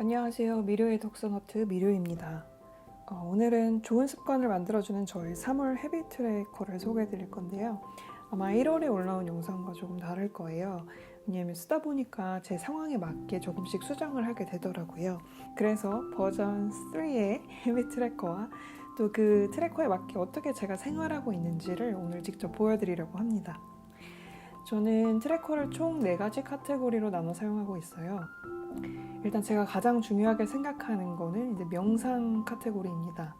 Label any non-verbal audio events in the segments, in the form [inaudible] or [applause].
안녕하세요. 미료의 독서노트 미료입니다. 어, 오늘은 좋은 습관을 만들어주는 저의 3월 헤비 트래커를 소개해 드릴 건데요. 아마 1월에 올라온 영상과 조금 다를 거예요. 왜냐하면 쓰다 보니까 제 상황에 맞게 조금씩 수정을 하게 되더라고요. 그래서 버전 3의 헤비 트래커와 또 그 트래커에 맞게 어떻게 제가 생활하고 있는지를 오늘 직접 보여드리려고 합니다. 저는 트래커를 총 4가지 카테고리로 나눠 사용하고 있어요. 일단 제가 가장 중요하게 생각하는 거는 이제 명상 카테고리입니다.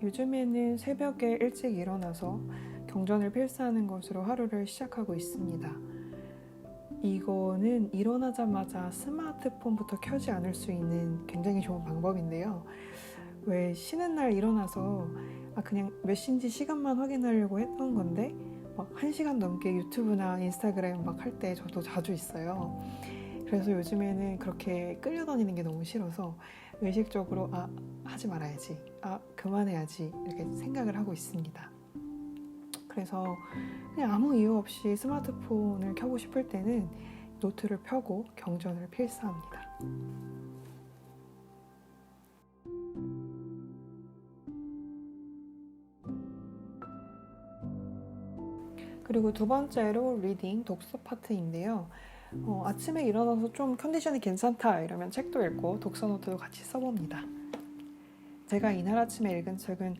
요즘에는 새벽에 일찍 일어나서 경전을 필사하는 것으로 하루를 시작하고 있습니다. 이거는 일어나자마자 스마트폰부터 켜지 않을 수 있는 굉장히 좋은 방법인데요. 왜 쉬는 날 일어나서 아 그냥 몇 시인지 시간만 확인하려고 했던 건데 막한 시간 넘게 유튜브나 인스타그램 막 할 때 저도 자주 있어요. 그래서 요즘에는 그렇게 끌려다니는 게 너무 싫어서 의식적으로 아 하지 말아야지, 아 그만해야지 이렇게 생각을 하고 있습니다. 그래서 그냥 아무 이유 없이 스마트폰을 켜고 싶을 때는 노트를 펴고 경전을 필사합니다. 그리고 두 번째로 리딩 독서 파트인데요. 어, 아침에 일어나서 좀 컨디션이 괜찮다 이러면 책도 읽고 독서 노트도 같이 써봅니다. 제가 이날 아침에 읽은 책은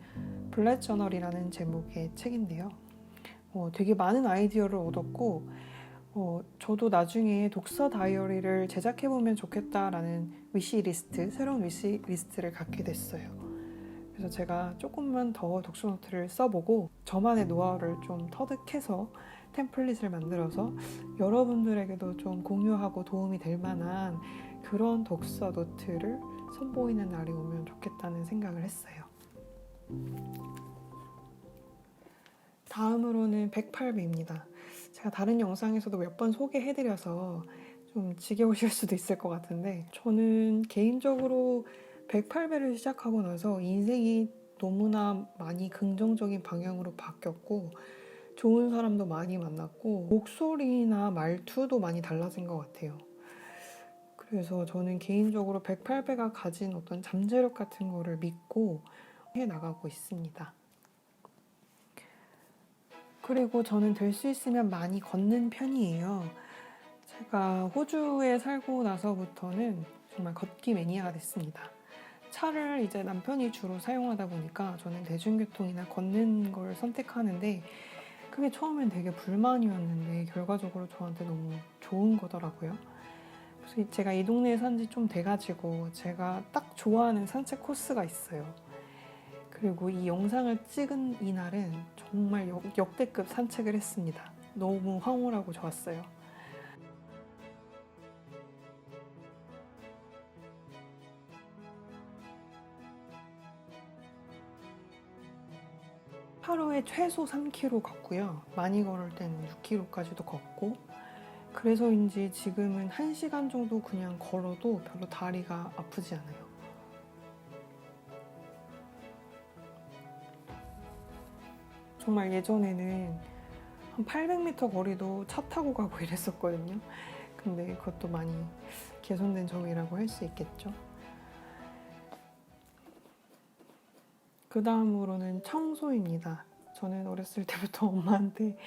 블랙 저널이라는 제목의 책인데요. 어, 되게 많은 아이디어를 얻었고 어, 저도 나중에 독서 다이어리를 제작해보면 좋겠다라는 위시 리스트, 새로운 위시 리스트를 갖게 됐어요. 그래서 제가 조금만 더 독서 노트를 써보고 저만의 노하우를 좀 터득해서 템플릿을 만들어서 여러분들에게도 좀 공유하고 도움이 될 만한 그런 독서 노트를 선보이는 날이 오면 좋겠다는 생각을 했어요. 다음으로는 108배입니다. 제가 다른 영상에서도 몇 번 소개해드려서 좀 지겨우실 수도 있을 것 같은데 저는 개인적으로 108배를 시작하고 나서 인생이 너무나 많이 긍정적인 방향으로 바뀌었고 좋은 사람도 많이 만났고 목소리나 말투도 많이 달라진 것 같아요. 그래서 저는 개인적으로 108배가 가진 어떤 잠재력 같은 거를 믿고 해 나가고 있습니다. 그리고 저는 될 수 있으면 많이 걷는 편이에요. 제가 호주에 살고 나서부터는 정말 걷기 매니아가 됐습니다. 차를 이제 남편이 주로 사용하다 보니까 저는 대중교통이나 걷는 걸 선택하는데 그게 처음엔 되게 불만이었는데 결과적으로 저한테 너무 좋은 거더라고요. 그래서 제가 이 동네에 산 지 좀 돼가지고 제가 딱 좋아하는 산책 코스가 있어요. 그리고 이 영상을 찍은 이날은 정말 역, 역대급 산책을 했습니다. 너무 황홀하고 좋았어요. 하루에 최소 3km 걷고요. 많이 걸을 때는 6km까지도 걷고 그래서인지 지금은 1시간 정도 그냥 걸어도 별로 다리가 아프지 않아요. 정말 예전에는 한 800m 거리도 차 타고 가고 [laughs] 이랬었거든요. 근데 그것도 많이 개선된 점이라고 할 수 있겠죠. 그 다음으로는 청소입니다. 저는 어렸을 때부터 [laughs] 엄마한테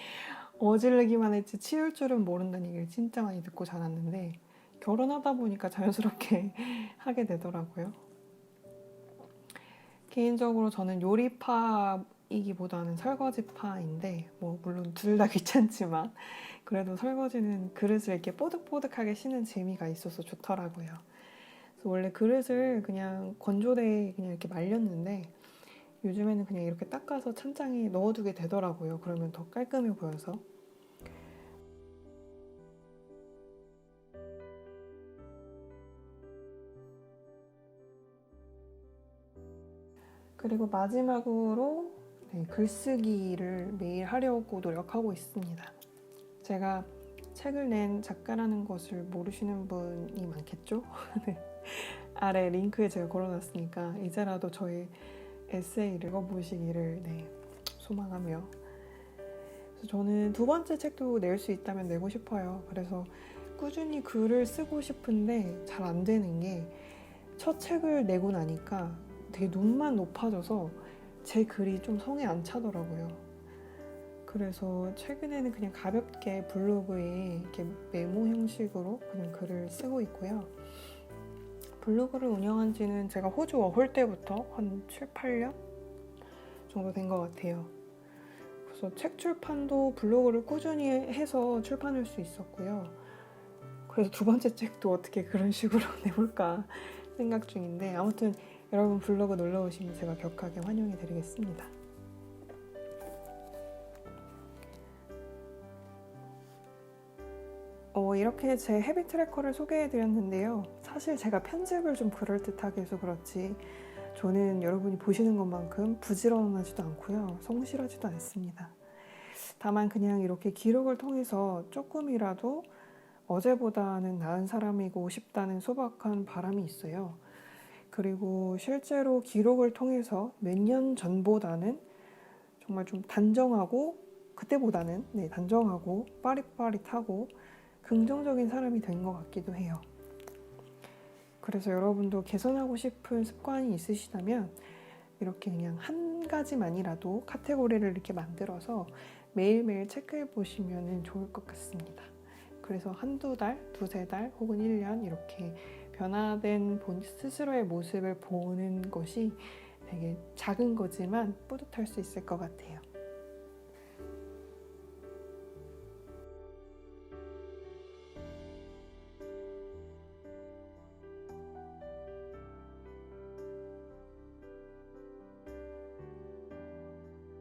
어질르기만 했지 치울 줄은 모른다는 얘기를 진짜 많이 듣고 자랐는데 결혼하다 보니까 자연스럽게 [laughs] 하게 되더라고요. 개인적으로 저는 요리파 이기보다는 설거지파인데 뭐 물론 둘 다 [laughs] 귀찮지만 그래도 설거지는 그릇을 이렇게 뽀득뽀득하게 씻는 재미가 있어서 좋더라고요. 그래서 원래 그릇을 그냥 건조대에 그냥 이렇게 말렸는데 요즘에는 그냥 이렇게 닦아서 찬장에 넣어두게 되더라고요. 그러면 더 깔끔해 보여서. 그리고 마지막으로 네, 글쓰기를 매일 하려고 노력하고 있습니다. 제가 책을 낸 작가라는 것을 모르시는 분이 많겠죠? [laughs] 네. 아래 링크에 제가 걸어놨으니까 이제라도 저의 에세이를 읽어보시기를 네, 소망하며 저는 두 번째 책도 낼 수 있다면 내고 싶어요. 그래서 꾸준히 글을 쓰고 싶은데 잘 안 되는 게 첫 책을 내고 나니까 되게 눈만 높아져서 제 글이 좀 성에 안 차더라고요. 그래서 최근에는 그냥 가볍게 블로그에 이렇게 메모 형식으로 그냥 글을 쓰고 있고요. 블로그를 운영한 지는 제가 호주 워홀 때부터 한 7, 8년 정도 된 것 같아요. 그래서 책 출판도 블로그를 꾸준히 해서 출판할 수 있었고요. 그래서 두 번째 책도 어떻게 그런 식으로 [laughs] 내볼까 생각 중인데 아무튼 여러분 블로그 놀러 오시면 제가 격하게 환영해 드리겠습니다. 어, 이렇게 제 헤비 트래커를 소개해 드렸는데요. 사실 제가 편집을 좀 그럴듯하게 해서 그렇지 저는 여러분이 보시는 것만큼 부지런하지도 않고요. 성실하지도 않습니다. 다만 그냥 이렇게 기록을 통해서 조금이라도 어제보다는 나은 사람이고 싶다는 소박한 바람이 있어요. 그리고 실제로 기록을 통해서 몇 년 전보다는 정말 좀 단정하고 그때보다는 네, 단정하고 빠릿빠릿하고 긍정적인 사람이 된 것 같기도 해요. 그래서 여러분도 개선하고 싶은 습관이 있으시다면 이렇게 그냥 한 가지만이라도 카테고리를 이렇게 만들어서 매일매일 체크해 보시면 좋을 것 같습니다. 그래서 한두 달, 두세 달 혹은 1년 이렇게 변화된 본 스스로의 모습을 보는 것이 되게 작은 거지만 뿌듯할 수 있을 것 같아요.